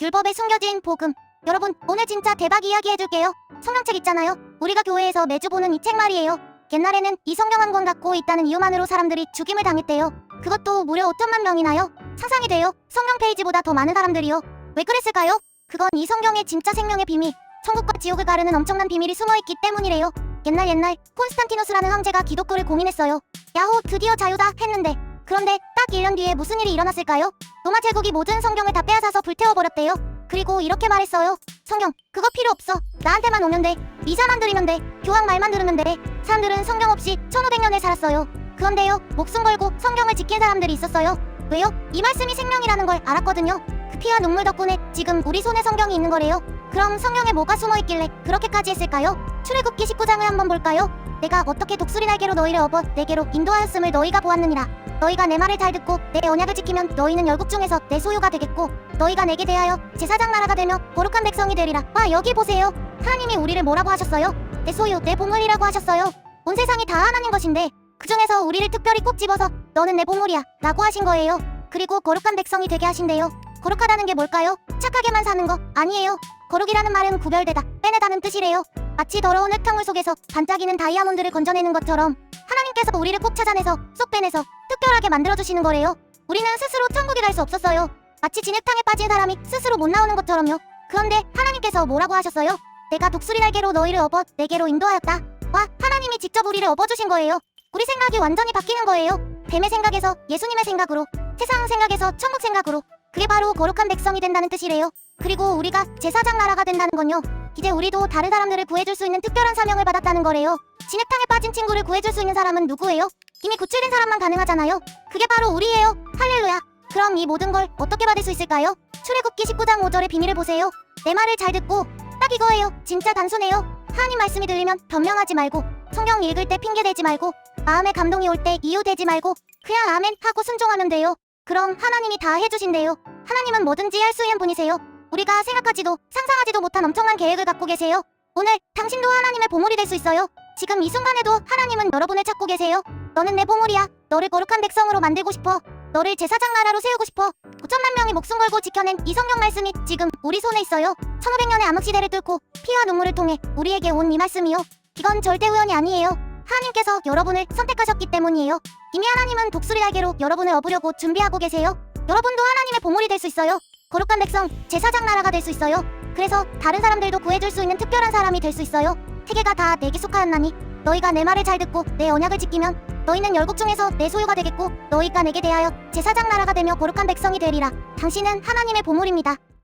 율법에 숨겨진 복음. 여러분, 오늘 진짜 대박 이야기 해줄게요. 성경책 있잖아요. 우리가 교회에서 매주 보는 이 책 말이에요. 옛날에는 이 성경 한 권 갖고 있다는 이유만으로 사람들이 죽임을 당했대요. 그것도 무려 5천만 명이나요. 상상이 돼요. 성경 페이지보다 더 많은 사람들이요. 왜 그랬을까요? 그건 이 성경의 진짜 생명의 비밀, 천국과 지옥을 가르는 엄청난 비밀이 숨어있기 때문이래요. 옛날 옛날 콘스탄티누스라는 황제가 기독교를 공인했어요. 야호 드디어 자유다 했는데 그런데 딱 1년 뒤에 무슨 일이 일어났을까요? 로마 제국이 모든 성경을 다 빼앗아서 불태워버렸대요. 그리고 이렇게 말했어요. 성경 그거 필요 없어. 나한테만 오면 돼. 미사만 들이면 돼. 교황 말만 들으면 돼. 사람들은 성경 없이 1500년을 살았어요. 그런데요 목숨 걸고 성경을 지킨 사람들이 있었어요. 왜요? 이 말씀이 생명이라는 걸 알았거든요. 그 피와 눈물 덕분에 지금 우리 손에 성경이 있는 거래요. 그럼 성경에 뭐가 숨어 있길래 그렇게까지 했을까요? 출애굽기 19장을 한번 볼까요? 내가 어떻게 독수리 날개로 너희를 업어 내게로 인도하였음을 너희가 보았느니라. 너희가 내 말을 잘 듣고 내 언약을 지키면 너희는 열국 중에서 내 소유가 되겠고 너희가 내게 대하여 제사장 나라가 되며 거룩한 백성이 되리라. 와 여기 보세요. 하나님이 우리를 뭐라고 하셨어요? 내 소유, 내 보물이라고 하셨어요. 온 세상이 다 하나님 것인데 그 중에서 우리를 특별히 꼭 집어서 너는 내 보물이야 라고 하신 거예요. 그리고 거룩한 백성이 되게 하신대요. 거룩하다는 게 뭘까요? 착하게만 사는 거 아니에요. 거룩이라는 말은 구별되다, 빼내다는 뜻이래요. 마치 더러운 흙탕물 속에서 반짝이는 다이아몬드를 건져내는 것처럼 하나님께서 우리를 꼭 찾아내서 쏙 빼내서 특별하게 만들어주시는 거래요. 우리는 스스로 천국에 갈 수 없었어요. 마치 진흙탕에 빠진 사람이 스스로 못 나오는 것처럼요. 그런데 하나님께서 뭐라고 하셨어요? 내가 독수리 날개로 너희를 업어 내게로 인도하였다. 와, 하나님이 직접 우리를 업어주신 거예요. 우리 생각이 완전히 바뀌는 거예요. 뱀의 생각에서 예수님의 생각으로, 세상 생각에서 천국 생각으로. 그게 바로 거룩한 백성이 된다는 뜻이래요. 그리고 우리가 제사장 나라가 된다는 건요. 이제 우리도 다른 사람들을 구해줄 수 있는 특별한 사명을 받았다는 거래요. 진흙탕에 빠진 친구를 구해줄 수 있는 사람은 누구예요? 이미 구출된 사람만 가능하잖아요. 그게 바로 우리예요. 할렐루야. 그럼 이 모든 걸 어떻게 받을 수 있을까요? 출애굽기 19장 5절의 비밀을 보세요. 내 말을 잘 듣고 딱 이거예요. 진짜 단순해요. 하나님 말씀이 들리면 변명하지 말고 성경 읽을 때 핑계 대지 말고 마음에 감동이 올 때 이유 대지 말고 그냥 아멘 하고 순종하면 돼요. 그럼 하나님이 다 해주신대요. 하나님은 뭐든지 할 수 있는 분이세요. 우리가 생각하지도 상상하지도 못한 엄청난 계획을 갖고 계세요. 오늘 당신도 하나님의 보물이 될 수 있어요. 지금 이 순간에도 하나님은 여러분을 찾고 계세요. 너는 내 보물이야. 너를 거룩한 백성으로 만들고 싶어. 너를 제사장 나라로 세우고 싶어. 5천만 명이 목숨 걸고 지켜낸 이 성경 말씀이 지금 우리 손에 있어요. 1500년의 암흑 시대를 뚫고 피와 눈물을 통해 우리에게 온 이 말씀이요. 이건 절대 우연이 아니에요. 하나님께서 여러분을 선택하셨기 때문이에요. 이미 하나님은 독수리 날개로 여러분을 업으려고 준비하고 계세요. 여러분도 하나님의 보물이 될 수 있어요. 거룩한 백성, 제사장 나라가 될 수 있어요. 그래서 다른 사람들도 구해줄 수 있는 특별한 사람이 될 수 있어요. 세계가 다 내게 속하였나니 너희가 내 말을 잘 듣고 내 언약을 지키면 너희는 열국 중에서 내 소유가 되겠고 너희가 내게 대하여 제사장 나라가 되며 거룩한 백성이 되리라. 당신은 하나님의 보물입니다.